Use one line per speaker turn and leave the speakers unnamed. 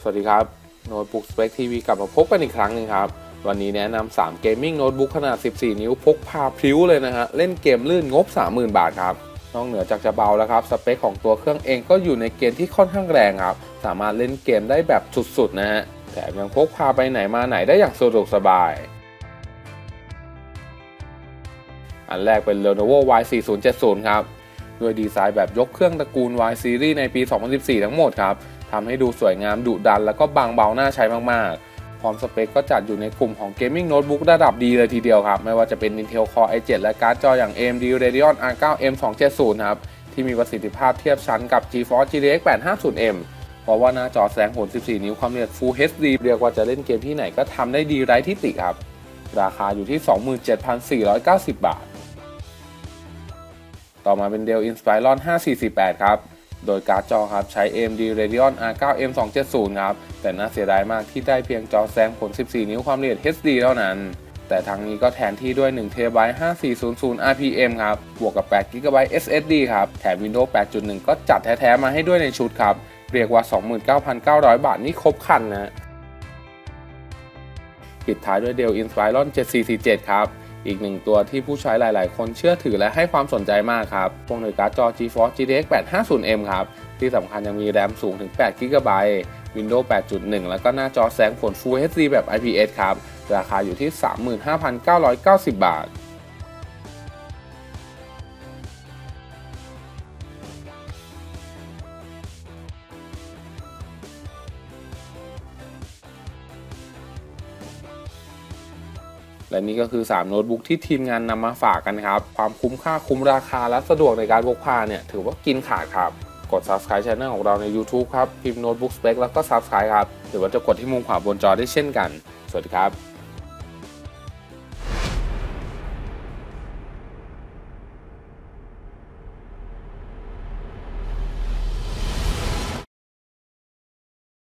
สวัสดีครับโน้ตบุ๊กสเปคทีวีกลับมาพบกันอีกครั้งหนึ่งครับ วันนี้แนะนำ3 Gaming Notebook ขนาด 14 นิ้วพกพาพริ้วเลยนะฮะ เล่นเกมลื่นงบ 30,000 บาทครับ นอกเหนือจากจะเบาแล้วครับ สเปคของตัวเครื่องเองก็อยู่ในเกณฑ์ที่ค่อนข้างแรงครับ สามารถเล่นเกมได้แบบสุดๆนะฮะแถมยังพกพาไปไหนมาไหนได้อย่างสะดวกสบายอันแรกเป็น Lenovo Y4070 ครับ ด้วยดีไซน์แบบยกเครื่องตระกูล Y Series ในปี 2014 ทั้งหมดครับ ทำให้ดูสวยงามดุดัน แล้วก็บางเบาน่าใช้มากๆ พร้อมสเปคก็จัดอยู่ในกลุ่มของ Gaming Notebook ระดับดีเลยทีเดียวครับ ไม่ว่าจะเป็น Intel Core i7 และการ์ดจออย่าง AMD Radeon R9 M270 ครับ ที่มีประสิทธิภาพเทียบชั้นกับ GeForce GTX 850M เพราะว่าหน้าจอแสดงผล 14 นิ้วความละเอียด Full HD เรียกว่าจะเล่นเกมที่ไหนก็ทำได้ดีไร้ที่ติครับ ราคาอยู่ที่ 27,490 บาท ต่อมาเป็น Dell Inspiron 5448 ครับ โดยการ์ดจอครับใช้ AMD Radeon R9 M270 ครับ แต่น่าเสียดายมากที่ได้เพียงจอแสดงผล 14 นิ้วความละเอียด HD เท่านั้น แต่ทางนี้ก็แทนที่ด้วย1 TB 5400 RPM ครับ บวกกับ8 GB SSD ครับ แถม Windows 8.1 ก็จัดแท้ๆมาให้ด้วยในชุดครับ เรียกว่า 29,900 บาทนี่ครบคันนะ ปิดท้ายด้วย Dell Inspiron 7447 ครับ อีกหนึ่งตัวที่ผู้ใช้หลาย ๆ คนเชื่อถือและให้ความสนใจมากครับพวกโดยการ์ดจอ GeForce GTX 850M ครับ ที่สำคัญยังมีแรมสูงถึง 8 GB Windows 8.1 แล้วก็หน้าจอแสงผล Full HD แบบ IPS ครับ ราคาอยู่ที่ 35,990 บาท และนี่ก็คือ 3 โน้ตบุ๊กที่ทีมงานนำมาฝากกันครับ ความคุ้มค่าคุ้มราคาและสะดวกในการพกพาเนี่ยถือว่ากินขาดครับ กด subscribe channel ของเราใน YouTube ครับ พิมพ์โน้ตบุ๊กสเปคแล้วก็ subscribe ครับ หรือว่าจะกดที่มุมขวาบนจอได้เช่นกัน สวัสดีครับ